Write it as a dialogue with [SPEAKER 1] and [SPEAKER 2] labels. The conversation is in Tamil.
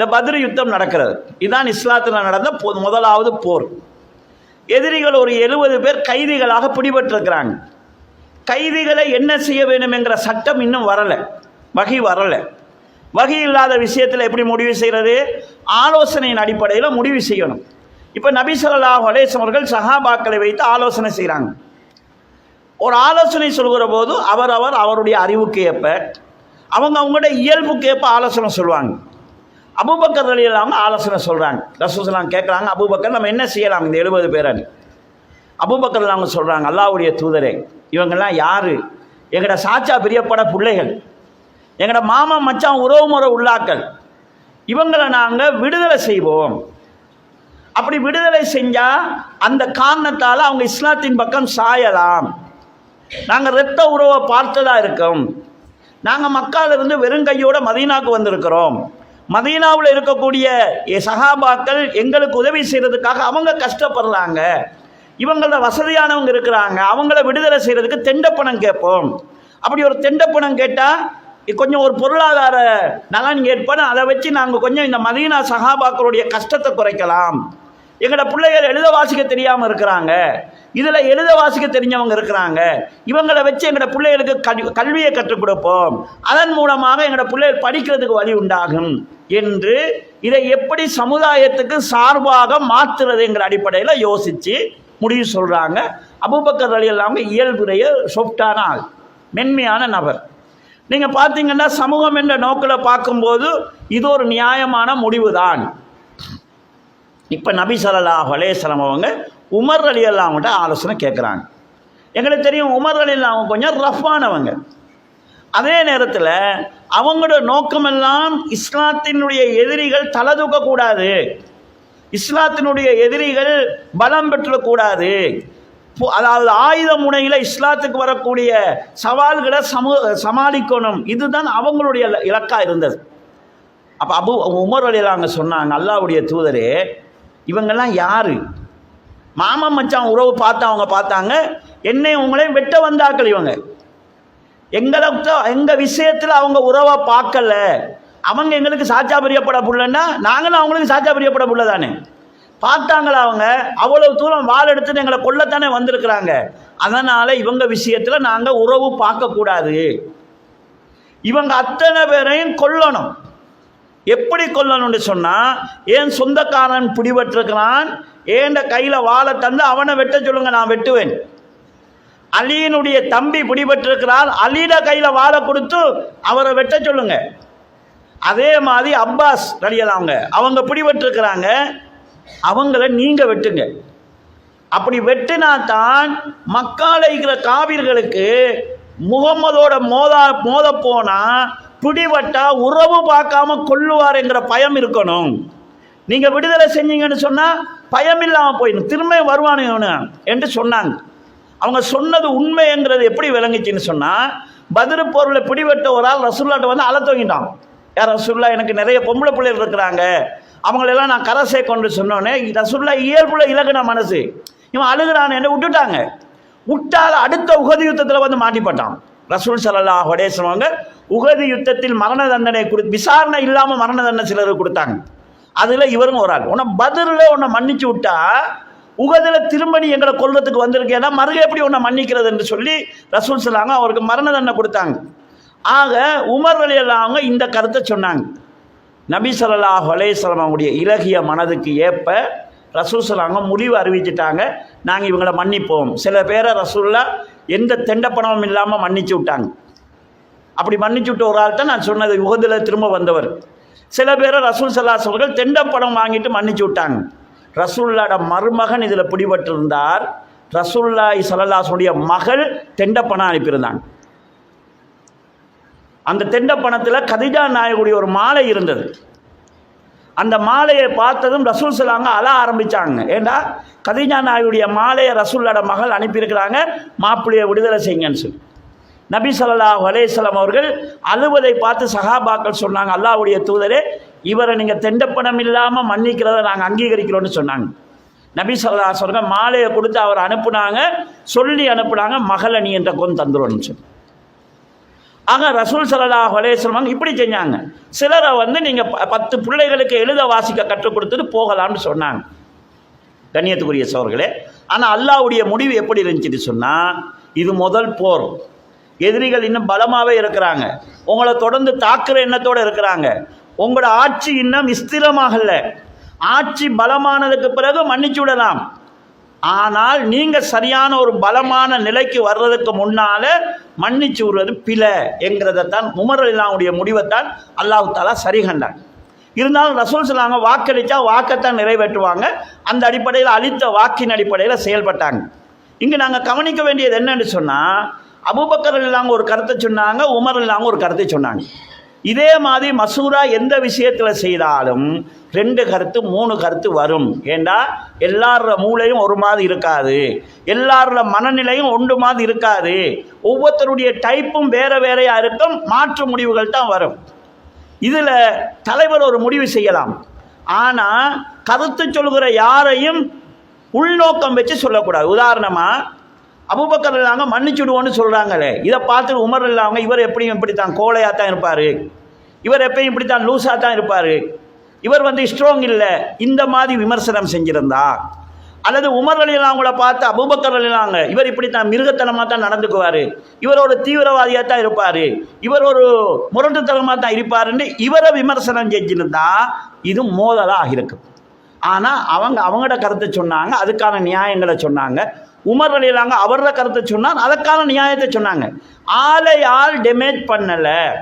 [SPEAKER 1] இந்த பத்ரு யுத்தம் நடக்கிறது. இதுதான் இஸ்லாத்தில் நடந்த முதலாவது போர். எதிரிகள் ஒரு எழுபது பேர் கைதிகளாக பிடிபட்டிருக்கிறாங்க. கைதிகளை என்ன செய்ய வேண்டும் என்கிற சட்டம் இன்னும் வரலை. வகை வரலை. வகை இல்லாத விஷயத்தில் எப்படி முடிவு செய்கிறது ஆலோசனையின் அடிப்படையில் முடிவு செய்யணும். இப்போ நபி ஸல்லல்லாஹு அலைஹி அவர்கள் சஹாபாக்களை வைத்து ஆலோசனை செய்கிறாங்க ஒரு ஆலோசனை சொல்கிற போது அவர் அவருடைய அறிவுக்கு ஏற்ப அவங்க அவங்களோட இயல்புக்கு ஏற்ப ஆலோசனை சொல்லுவாங்க. அபுபக்கர் அலி அவங்க ஆலோசனை சொல்கிறாங்க ரசூசலாம் கேட்குறாங்க அபுபக்கர் நம்ம என்ன செய்யலாம்? இந்த எழுபது பேரன். அபூபக்கர் அவங்க சொல்கிறாங்க அல்லாவுடைய தூதரே இவங்கெல்லாம் யார்? எங்களோட சாச்சா பிரியப்பட பிள்ளைகள் எங்களோட மாமா மச்சான் உறவு முறை உள்ளாக்கள் இவங்களை நாங்கள் விடுதலை செய்வோம். அப்படி விடுதலை செஞ்சால் அந்த காரணத்தால் அவங்க இஸ்லாத்தின் பக்கம் சாயலாம். நாங்கள் இரத்த உறவை பார்த்ததாக இருக்கோம். நாங்கள் மக்கால இருந்து வெறுங்கையோட மதீனாக்கு வந்திருக்கிறோம். மதீனாவில் இருக்கக்கூடிய எ- எங்களுக்கு உதவி செய்கிறதுக்காக அவங்க கஷ்டப்படுறாங்க. இவங்கள வசதியானவங்க இருக்கிறாங்க. அவங்கள விடுதலை செய்கிறதுக்கு தெண்டப்பணம் கேட்போம். அப்படி ஒரு தெண்டப்பணம் கேட்டால் கொஞ்சம் ஒரு பொருளாதார நலன் ஏற்படும். அதை வச்சு நாங்கள் கொஞ்சம் இந்த மதீனா சகாபாக்களுடைய கஷ்டத்தை குறைக்கலாம். எங்களோட பிள்ளைகள் எழுத வாசிக்க தெரியாமல் இருக்கிறாங்க. இதில் எழுத வாசிக்க தெரிஞ்சவங்க இருக்கிறாங்க. இவங்களை வச்சு எங்களோட பிள்ளைகளுக்கு கல்வியை கற்றுக் கொடுப்போம். அதன் மூலமாக எங்களோட பிள்ளைகள் படிக்கிறதுக்கு வழி உண்டாகும். என்று இதை எப்படி சமுதாயத்துக்கு சார்பாக மாற்றுறதுங்கிற அடிப்படையில் யோசித்து முடிவு சொல்கிறாங்க அபுபக்கர் அலி இல்லாமல் இயல்புடைய சொஃப்டான ஆள் மென்மையான நபர். நீங்கள் பார்த்தீங்கன்னா சமூகம் என்ற நோக்கில் பார்க்கும்போது இது ஒரு நியாயமான முடிவு தான் இப்போ நபி ஸல்லல்லாஹு அலைஹி அவங்க உமர் அலி அல்லாமட்ட ஆலோசனை கேட்குறாங்க எங்களுக்கு தெரியும் உமர் அலி இல்லாமல் கொஞ்சம் ரஃப்பானவங்க. அதே நேரத்தில் அவங்களோட நோக்கமெல்லாம் இஸ்லாத்தினுடைய எதிரிகள் தலை தூக்கக்கூடாது இஸ்லாத்தினுடைய எதிரிகள் பலம் பெற்றக்கூடாது. பு- அதாவது ஆயுத முனையில் இஸ்லாத்துக்கு வரக்கூடிய சவால்களை சமூ சமாளிக்கணும். இதுதான் அவங்களுடைய இலக்காக இலக்கா இருந்தது. அப்போ அபு உமர் அலியில் சொன்னாங்க அல்லாவுடைய தூதரே இவங்கெல்லாம் யார்? மாமன் மச்சான் உறவு பார்த்து அவங்க பார்த்தாங்க என்னை உங்களையும் வெட்ட வந்தாக்கள் இவங்க. எங்களை எங்கள் விஷயத்தில் அவங்க உறவை பார்க்கல. அவங்க எங்களுக்கு சாச்சா பிரியப்பட புள்ளன்னா நாங்களும் அவங்களுக்கு சாச்சா பிரியப்பட புள்ள தானே. பார்த்தாங்களா அவங்க? அவ்வளவு தூரம் வாள் எடுத்துட்டு எங்களை கொல்லத்தானே வந்திருக்கிறாங்க. அதனால் இவங்க விஷயத்தில் நாங்கள் உறவு பார்க்கக்கூடாது. இவங்க அத்தனை பேரையும் கொல்லணும். எப்படி கொல்லணும்னு சொன்னால் ஏன் சொந்தக்காரன் பிடிபட்டிருக்கிறான்? ஏண்ட கையில் வாழை தந்து அவனை வெட்ட சொல்லுங்க நான் வெட்டுவேன். அலியினுடைய தம்பி பிடிபட்டிருக்கிறார். அலியிட கையில் வாழை கொடுத்து அவரை வெட்ட சொல்லுங்க. அதே மாதிரி அப்பாஸ் ரலியலாங்க அவங்க பிடிபட்டிருக்கிறாங்க. அவங்கள நீங்கள் வெட்டுங்க. அப்படி வெட்டினா தான் மக்கால இருக்கிற காவிர்களுக்கு முகம்மதோட மோதா மோத போனா பிடிபட்டா உறவு பார்க்காம கொள்ளுவாருங்கிற பயம் இருக்கணும். நீங்க விடுதலை செஞ்சீங்கன்னு சொன்னா பயம் இல்லாமல் போயிடும். திரும்ப வருவானு என்று சொன்னாங்க. அவங்க சொன்னது உண்மைங்கிறது எப்படி விளங்குச்சுன்னு சொன்னால் பதிரு பொருளை பிடிபட்ட ஒரு ஆள் ரசுல்லாட்ட வந்து அழ தூங்கிட்டான். யார் ரசுல்லா எனக்கு நிறைய பொம்பளை பிள்ளைகள் இருக்கிறாங்க. அவங்களெல்லாம் நான் கரை சேர்க்கொண்டு சொன்னோன்னே ரசுல்லா இயல்புல இலகுன மனசு. இவன் அழுகிறான் என்ன விட்டுட்டாங்க. விட்டால் அடுத்த உகதி யுத்தத்தில் வந்து மாட்டிப்பட்டான். ரசூல் ஸல்லல்லாஹு அலைஹி சொன்னவங்க உகதி யுத்தத்தில் மரண தண்டனை கொடு விசாரணை இல்லாமல் மரண தண்டனை சிலருக்கு கொடுத்தாங்க. அதில் இவரும் ஒரு ஆள். உன்னை பதிலில் உன்னை மன்னிச்சு விட்டா உகதில் திரும்ப நீ எங்களை கொல்றதுக்கு வந்திருக்கேன்னா மறுக எப்படி உன்னை மன்னிக்கிறது என்று சொல்லி ரசூல் சொல்லாங்க அவருக்கு மரண தண்டனை கொடுத்தாங்க. ஆக உமர் வழியெல்லாம் அவங்க இந்த கருத்தை சொன்னாங்க. நபி ஸல்லல்லாஹு அலைஹி அவங்களுடைய இலகிய மனதுக்கு ஏற்ப ரசூல் சொல்லாங்க முடிவு அறிவிச்சிட்டாங்க. நாங்கள் இவங்களை மன்னிப்போம். சில பேரை ரசூல்லா எந்த தெண்டப்பணமும் இல்லாமல் மன்னிச்சு விட்டாங்க. அப்படி மன்னிச்சு விட்ட ஒரு ஆள்கிட்ட நான் சொன்னது. உகதில் திரும்ப வந்தவர். சில பேரை ரசூல் சல்லாஸ் அவர்கள் தெண்டப்பணம் வாங்கிட்டு மன்னிச்சு விட்டாங்க. ரசூல்லாட மருமகன் இதில் பிடிபட்டிருந்தார். ரசூல்லாய் சலல்லாசனுடைய மகள் தெண்டப்பணம் அனுப்பியிருந்தாங்க அந்த தெண்டப்பணத்தில் கதிஜா நாயகுடைய ஒரு மாலை இருந்தது. அந்த மாலையை பார்த்ததும் ரசூல் சொல்லாங்க அழ ஆரம்பித்தாங்க ஏண்டா? கதிஜா நாயுடைய மாலையை ரசூல்லோட மகள் அனுப்பியிருக்கிறாங்க மாப்பிள்ளையை விடுதலை செய்யுங்கன்னு சொல்லி. நபி சல்லா அலைஹி அவர்கள் அழுவதை பார்த்து சஹாபாக்கள் சொன்னாங்க அல்லாஹ்வுடைய தூதரே இவரை நீங்கள் தெண்டப்பணம் இல்லாமல் மன்னிக்கிறத நாங்கள் அங்கீகரிக்கிறோன்னு சொன்னாங்க. நபி சொல்லா சொல்கிற மாலையை கொடுத்து அவர் அனுப்புனாங்க சொல்லி அனுப்புனாங்க மகளணி என்ற கொண்டு தந்துருவோம்னு சொல்லி ஆக ரசூல் ஸல்லல்லாஹு அலைஹி இப்படி செஞ்சாங்க. சிலரை வந்து நீங்கள் பத்து பிள்ளைகளுக்கு எழுத வாசிக்க கற்றுக் கொடுத்துட்டு போகலாம்னு சொன்னாங்க. கண்ணியத்துக்குரிய சோர்களே ஆனால் அல்லாவுடைய முடிவு எப்படி இருந்துச்சுன்னு சொன்னால் இது முதல் போர். எதிரிகள் இன்னும் பலமாகவே இருக்கிறாங்க. உங்களை தொடர்ந்து தாக்குற எண்ணத்தோடு இருக்கிறாங்க. உங்களோட ஆட்சி இன்னும் ஸ்திரமாகல. ஆட்சி பலமானதுக்கு பிறகு மன்னிச்சு விடலாம். ஆனால் நீங்கள் சரியான ஒரு பலமான நிலைக்கு வர்றதுக்கு முன்னால மன்னிச்சு விடுறது பிழை என்கிறதைத்தான் உமர் அலிலாவுடைய முடிவைத்தான் அல்லாஹு தாலா சரி கண்டான். இருந்தாலும் ரசூல் சொல்லாங்க வாக்களித்தா வாக்கைத்தான் நிறைவேற்றுவாங்க. அந்த அடிப்படையில் அளித்த வாக்கின் அடிப்படையில் செயல்பட்டாங்க. இங்கே நாங்கள் கவனிக்க வேண்டியது என்னன்னு சொன்னால் அபூபக்கர் இல்லாங்க ஒரு கருத்தை சொன்னாங்க உமர் இல்லாங்க ஒரு கருத்தை சொன்னாங்க. இதே மாதிரி மசூரா எந்த விஷயத்தில் செய்தாலும் ரெண்டு கருத்து மூணு கருத்து வரும். ஏண்டா? எல்லாரோட மூளையும் ஒரு மாதிரி இருக்காது. எல்லாரோட மனநிலையும் ஒன்று மாதிரி இருக்காது. ஒவ்வொருத்தருடைய டைப்பும் வேற வேறையாக இருக்கும். மாற்று முடிவுகள் தான் வரும். இதில் தலைவர் ஒரு முடிவு செய்யலாம். ஆனால் கருத்து சொல்கிற யாரையும் உள்நோக்கம் வச்சு சொல்லக்கூடாது. உதாரணமாக அபுபக்கர் இல்லாங்க மன்னிச்சுடுவோன்னு சொல்கிறாங்களே இதை பார்த்துட்டு உமர் இல்லாமல் இவர் எப்படியும் இப்படி தான் கோலையாக தான் இருப்பார். இவர் எப்பயும் இப்படி தான் லூஸாக தான் இருப்பார். இவர் வந்து ஸ்ட்ராங் இல்லை இந்த மாதிரி விமர்சனம் செஞ்சிருந்தா. அல்லது உமர் அலிலாங்களை பார்த்து அபூபக்கர் அலிலாங்க இவர் இப்படி தான் மிருகத்தனமாக தான் நடந்துக்குவார். இவர் ஒரு தீவிரவாதியாக தான் இருப்பார். இவர் ஒரு முரட்டுத்தனமாக தான் இருப்பாருன்னு இவரை விமர்சனம் செஞ்சிருந்தா இது மோதலாக இருக்கும். ஆனால் அவங்க அவங்களோட கருத்தை சொன்னாங்க அதுக்கான நியாயங்களை சொன்னாங்க. உமர் அலிலாங்க அவரோட கருத்தை சொன்னார் அதற்கான நியாயத்தை சொன்னாங்க. ஆளை ஆள் டெமேஜ் பண்ணலை.